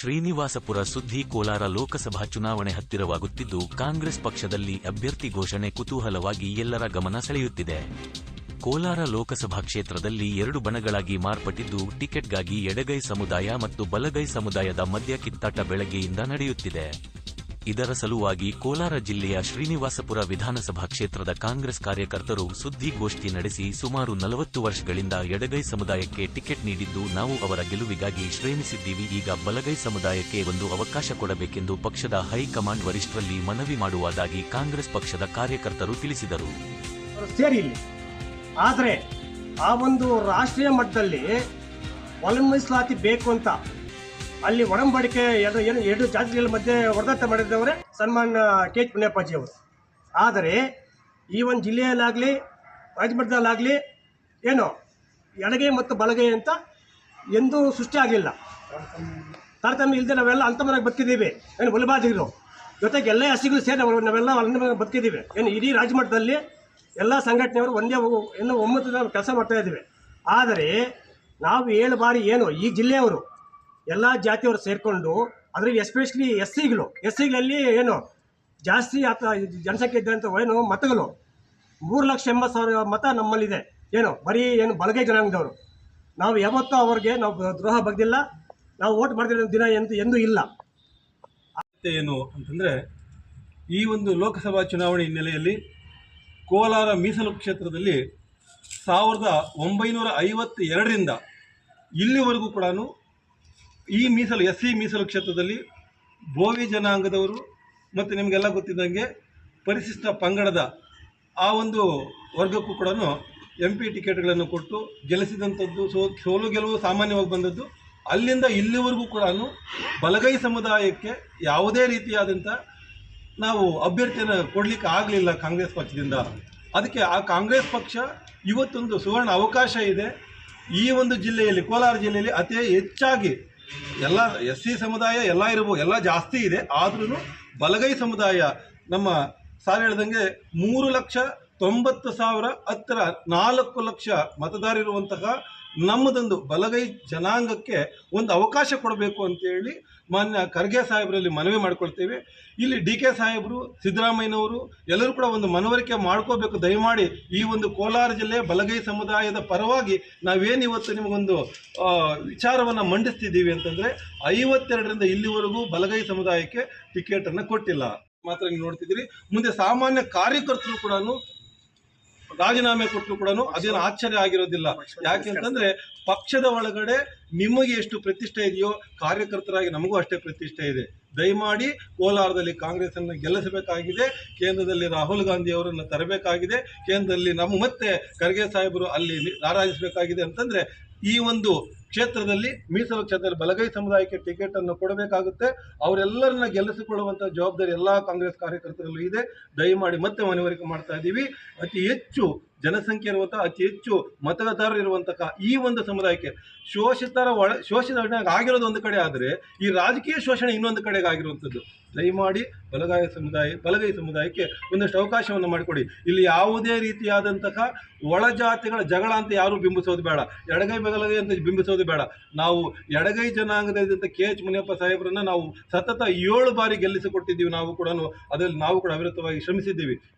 ಶ್ರೀನಿವಾಸಪುರ ಸುದ್ದಿ ಕೋಲಾರ ಲೋಕಸಭಾ ಚುನಾವಣೆ ಹತ್ತಿರವಾಗುತ್ತಿದ್ದು, ಕಾಂಗ್ರೆಸ್ ಪಕ್ಷದಲ್ಲಿ ಅಭ್ಯರ್ಥಿ ಘೋಷಣೆ ಕುತೂಹಲವಾಗಿ ಎಲ್ಲರ ಗಮನ ಸೆಳೆಯುತ್ತಿದೆ. ಕೋಲಾರ ಲೋಕಸಭಾ ಕ್ಷೇತ್ರದಲ್ಲಿ ಎರಡು ಬಣಗಳಾಗಿ ಮಾರ್ಪಟ್ಟಿದ್ದು, ಟಿಕೆಟ್ಗಾಗಿ ಎಡಗೈ ಸಮುದಾಯ ಮತ್ತು ಬಲಗೈ ಸಮುದಾಯದ ಮಧ್ಯ ಕಿತ್ತಾಟ ಬೆಳಗ್ಗೆಯಿಂದ ನಡೆಯುತ್ತಿದೆ. ಇದರ ಸಲುವಾಗಿ ಕೋಲಾರ ಜಿಲ್ಲೆಯ ಶ್ರೀನಿವಾಸಪುರ ವಿಧಾನಸಭಾ ಕ್ಷೇತ್ರದ ಕಾಂಗ್ರೆಸ್ ಕಾರ್ಯಕರ್ತರು ಸುದ್ದಿಗೋಷ್ಠಿ ನಡೆಸಿ ಸುಮಾರು ನಲವತ್ತು ವರ್ಷಗಳಿಂದ ಎಡಗೈ ಸಮುದಾಯಕ್ಕೆ ಟಿಕೆಟ್ ನೀಡಿದ್ದು ನಾವು ಅವರ ಗೆಲುವಿಗಾಗಿ ಶ್ರೇಮಿಸಿದ್ದೀವಿ. ಈಗ ಬಲಗೈ ಸಮುದಾಯಕ್ಕೆ ಒಂದು ಅವಕಾಶ ಕೊಡಬೇಕೆಂದು ಪಕ್ಷದ ಹೈಕಮಾಂಡ್ ವರಿಷ್ಠರಲ್ಲಿ ಮನವಿ ಮಾಡುವುದಾಗಿ ಕಾಂಗ್ರೆಸ್ ಪಕ್ಷದ ಕಾರ್ಯಕರ್ತರು ತಿಳಿಸಿದರು. ಆದರೆ ಆ ಒಂದು ರಾಷ್ಟ್ರೀಯ ಮಟ್ಟದಲ್ಲಿ ಒಲಂಬಿಸಲಾತಿ ಬೇಕು ಅಂತ ಅಲ್ಲಿ ಒಡಂಬಡಿಕೆ ಎರಡು ಏನು ಎರಡು ಜಾತಿಗಳ ಮಧ್ಯೆ ಹೊಡೆದಾಟ ಮಾಡಿದವರೇ ಸನ್ಮಾನ್ಯ ಕೆ ಎಚ್ ಪುಣ್ಯಪಾಜಿ ಅವರು. ಆದರೆ ಈ ಒಂದು ಜಿಲ್ಲೆಯಲ್ಲಾಗಲಿ ರಾಜಮಠದಲ್ಲಾಗಲಿ ಏನು ಎಡಗೈ ಮತ್ತು ಬಲಗೈ ಅಂತ ಎಂದೂ ಸೃಷ್ಟಿ ಆಗಲಿಲ್ಲ. ತಾರತಮ್ಯ ಇಲ್ಲದೆ ನಾವೆಲ್ಲ ಅಂತಮನಾಗಿ ಬದುಕಿದ್ದೀವಿ. ಏನು ಒಲಿಬಾದಿಗಳು ಜೊತೆಗೆ ಎಲ್ಲ ಹಸಿಗಳು ಸೇರಿ ನಾವು ನಾವೆಲ್ಲ ಅಂತಮನಾಗಿ ಬದುಕಿದ್ದೀವಿ. ಏನು ಇಡೀ ರಾಜಮಠದಲ್ಲಿ ಎಲ್ಲ ಸಂಘಟನೆಯವರು ಒಂದೇ ಏನು ಒಮ್ಮತದ ಕೆಲಸ ಮಾಡ್ತಾ ಇದ್ದೀವಿ. ಆದರೆ ನಾವು ಏಳು ಬಾರಿ ಏನು ಈ ಜಿಲ್ಲೆಯವರು ಎಲ್ಲ ಜಾತಿಯವರು ಸೇರಿಕೊಂಡು, ಅದರಲ್ಲಿ ಎಸ್ಪೆಷಲಿ ಎಸ್ ಸಿಗಳು ಎಸ್ ಸಿಗಳಲ್ಲಿ ಏನು ಜಾಸ್ತಿ ಆತ ಜನಸಂಖ್ಯೆ ಇದ್ದಂಥ ಏನು ಮತಗಳು. ಮೂರು ಲಕ್ಷ ಎಂಬತ್ತು ಸಾವಿರ ಮತ ನಮ್ಮಲ್ಲಿದೆ. ಏನು, ಬರೀ ಏನು ಬಲಗೈ ಜನಾಂಗದವರು. ನಾವು ಯಾವತ್ತೂ ಅವ್ರಿಗೆ ನಾವು ದ್ರೋಹ ಬಗ್ದಿಲ್ಲ, ನಾವು ಓಟ್ ಮಾಡಿದ ದಿನ ಎಂದು, ಎಂದೂ ಇಲ್ಲ. ಏನು ಅಂತಂದರೆ, ಈ ಒಂದು ಲೋಕಸಭಾ ಚುನಾವಣೆ ಹಿನ್ನೆಲೆಯಲ್ಲಿ ಕೋಲಾರ ಮೀಸಲು ಕ್ಷೇತ್ರದಲ್ಲಿ ಸಾವಿರದ ಒಂಬೈನೂರ ಐವತ್ತ ಎರಡರಿಂದ ಇಲ್ಲಿವರೆಗೂ ಕೂಡ ಈ ಮೀಸಲು ಎಸ್ ಸಿ ಮೀಸಲು ಕ್ಷೇತ್ರದಲ್ಲಿ ಭೋವಿ ಜನಾಂಗದವರು ಮತ್ತು ನಿಮಗೆಲ್ಲ ಗೊತ್ತಿದ್ದಂಗೆ ಪರಿಶಿಷ್ಟ ಪಂಗಡದ ಆ ಒಂದು ವರ್ಗಕ್ಕೂ ಕೂಡ ಎಂ ಪಿ ಟಿಕೆಟ್ಗಳನ್ನು ಕೊಟ್ಟು ಗೆಲ್ಲಿಸಿದಂಥದ್ದು, ಸೋ, ಸೋಲು ಗೆಲುವು ಸಾಮಾನ್ಯವಾಗಿ ಬಂದದ್ದು, ಅಲ್ಲಿಂದ ಇಲ್ಲಿವರೆಗೂ ಕೂಡ ಬಲಗೈ ಸಮುದಾಯಕ್ಕೆ ಯಾವುದೇ ರೀತಿಯಾದಂಥ ನಾವು ಅಭ್ಯರ್ಥಿಯನ್ನು ಕೊಡಲಿಕ್ಕೆ ಆಗಲಿಲ್ಲ ಕಾಂಗ್ರೆಸ್ ಪಕ್ಷದಿಂದ. ಅದಕ್ಕೆ ಆ ಕಾಂಗ್ರೆಸ್ ಪಕ್ಷ ಇವತ್ತೊಂದು ಸುವರ್ಣ ಅವಕಾಶ ಇದೆ. ಈ ಒಂದು ಜಿಲ್ಲೆಯಲ್ಲಿ, ಕೋಲಾರ ಜಿಲ್ಲೆಯಲ್ಲಿ ಅತಿ ಹೆಚ್ಚಾಗಿ ಎಲ್ಲ ಎಸ್ ಸಿ ಸಮುದಾಯ ಎಲ್ಲ ಇರ್ಬೋದು, ಎಲ್ಲ ಜಾಸ್ತಿ ಇದೆ. ಆದ್ರೂ ಬಲಗೈ ಸಮುದಾಯ ನಮ್ಮ ಸಾರ್ ಹೇಳ್ದಂಗೆ ಮೂರು ಲಕ್ಷ ತೊಂಬತ್ತು ಸಾವಿರ ಹತ್ತಿರ ನಾಲ್ಕು ಲಕ್ಷ ಮತದಾರರಿರುವಂತಹ ನಮ್ಮದೊಂದು ಬಲಗೈ ಜನಾಂಗಕ್ಕೆ ಒಂದು ಅವಕಾಶ ಕೊಡಬೇಕು ಅಂತೇಳಿ ಮಾನ್ಯ ಖರ್ಗೆ ಸಾಹೇಬರಲ್ಲಿ ಮನವಿ ಮಾಡ್ಕೊಳ್ತೇವೆ. ಇಲ್ಲಿ ಡಿ ಕೆ ಸಾಹೇಬರು, ಸಿದ್ದರಾಮಯ್ಯನವರು ಎಲ್ಲರೂ ಕೂಡ ಒಂದು ಮನವರಿಕೆ ಮಾಡ್ಕೋಬೇಕು. ದಯಮಾಡಿ ಈ ಒಂದು ಕೋಲಾರ ಜಿಲ್ಲೆ ಬಲಗೈ ಸಮುದಾಯದ ಪರವಾಗಿ ನಾವೇನು ಇವತ್ತು ನಿಮಗೊಂದು ವಿಚಾರವನ್ನು ಮಂಡಿಸ್ತಿದ್ದೀವಿ ಅಂತಂದರೆ ಐವತ್ತೆರಡರಿಂದ ಇಲ್ಲಿವರೆಗೂ ಬಲಗೈ ಸಮುದಾಯಕ್ಕೆ ಟಿಕೆಟನ್ನು ಕೊಟ್ಟಿಲ್ಲ. ಮಾತ್ರ ನೀವು ನೋಡ್ತಿದ್ದೀರಿ. ಮುಂದೆ ಸಾಮಾನ್ಯ ಕಾರ್ಯಕರ್ತರು ಕೂಡ ರಾಜೀನಾಮೆ ಕೊಟ್ಟರು ಕೂಡ ಅದೇನು ಆಶ್ಚರ್ಯ ಆಗಿರೋದಿಲ್ಲ. ಯಾಕೆ ಅಂತಂದ್ರೆ ಪಕ್ಷದ ಒಳಗಡೆ ನಿಮಗೆ ಎಷ್ಟು ಪ್ರತಿಷ್ಠೆ ಇದೆಯೋ ಕಾರ್ಯಕರ್ತರಾಗಿ ನಮಗೂ ಅಷ್ಟೇ ಪ್ರತಿಷ್ಠೆ ಇದೆ. ದಯಮಾಡಿ ಕೋಲಾರದಲ್ಲಿ ಕಾಂಗ್ರೆಸ್ ಅನ್ನು ಗೆಲ್ಲಿಸಬೇಕಾಗಿದೆ. ಕೇಂದ್ರದಲ್ಲಿ ರಾಹುಲ್ ಗಾಂಧಿ ಅವರನ್ನು ತರಬೇಕಾಗಿದೆ. ಕೇಂದ್ರದಲ್ಲಿ ನಮ್ಮ ಮತ್ತೆ ಖರ್ಗೆ ಸಾಹೇಬರು ಅಲ್ಲಿ ರಾರಾಜಿಸಬೇಕಾಗಿದೆ ಅಂತಂದ್ರೆ ಈ ಒಂದು ಕ್ಷೇತ್ರದಲ್ಲಿ, ಮೀಸಲು ಕ್ಷೇತ್ರದಲ್ಲಿ, ಬಲಗೈ ಸಮುದಾಯಕ್ಕೆ ಟಿಕೆಟ್ ಅನ್ನು ಕೊಡಬೇಕಾಗುತ್ತೆ. ಅವರೆಲ್ಲರನ್ನ ಗೆಲ್ಲಿಸಿಕೊಳ್ಳುವಂಥ ಜವಾಬ್ದಾರಿ ಎಲ್ಲ ಕಾಂಗ್ರೆಸ್ ಕಾರ್ಯಕರ್ತರಲ್ಲೂ ಇದೆ. ದಯಮಾಡಿ ಮತ್ತೆ ಮನವರಿಕೆ ಮಾಡ್ತಾ ಇದ್ದೀವಿ ಅತಿ ಹೆಚ್ಚು ಜನಸಂಖ್ಯೆ ಇರುವಂತಹ ಅತಿ ಹೆಚ್ಚು ಮತದಾರರು ಇರುವಂತಹ ಈ ಒಂದು ಸಮುದಾಯಕ್ಕೆ ಶೋಷಿತರ ಒಳ, ಶೋಷಿತ ಆಗಿರೋದು ಒಂದು ಕಡೆ ಆದರೆ ಈ ರಾಜಕೀಯ ಶೋಷಣೆ ಇನ್ನೊಂದು ಕಡೆಗೆ ಆಗಿರುವಂಥದ್ದು. ದಯಮಾಡಿ ಬಲಗಾಯ ಸಮುದಾಯ, ಬಲಗೈ ಸಮುದಾಯಕ್ಕೆ ಒಂದಷ್ಟು ಅವಕಾಶವನ್ನು ಮಾಡಿಕೊಡಿ. ಇಲ್ಲಿ ಯಾವುದೇ ರೀತಿಯಾದಂತಹ ಒಳ ಜಾತಿಗಳ ಜಗಳ ಅಂತ ಯಾರು ಬಿಂಬಿಸೋದು ಬೇಡ. ಎಡಗೈ, ಬಲಗೈ ಅಂತ ಬಿಂಬಿಸೋದು ಬೇಡ. ನಾವು ಎಡಗೈ ಜನಾಂಗದ ಕೆ ಎಚ್ ಮುನಿಯಪ್ಪ ಸಾಹೇಬರನ್ನ ನಾವು ಸತತ ಏಳು ಬಾರಿ ಗೆಲ್ಲಿಸಿಕೊಟ್ಟಿದ್ದೀವಿ ನಾವು ಕೂಡ ಅದರಲ್ಲಿ ನಾವು ಕೂಡ ಅವಿರತವಾಗಿ ಶ್ರಮಿಸಿದ್ದೀವಿ.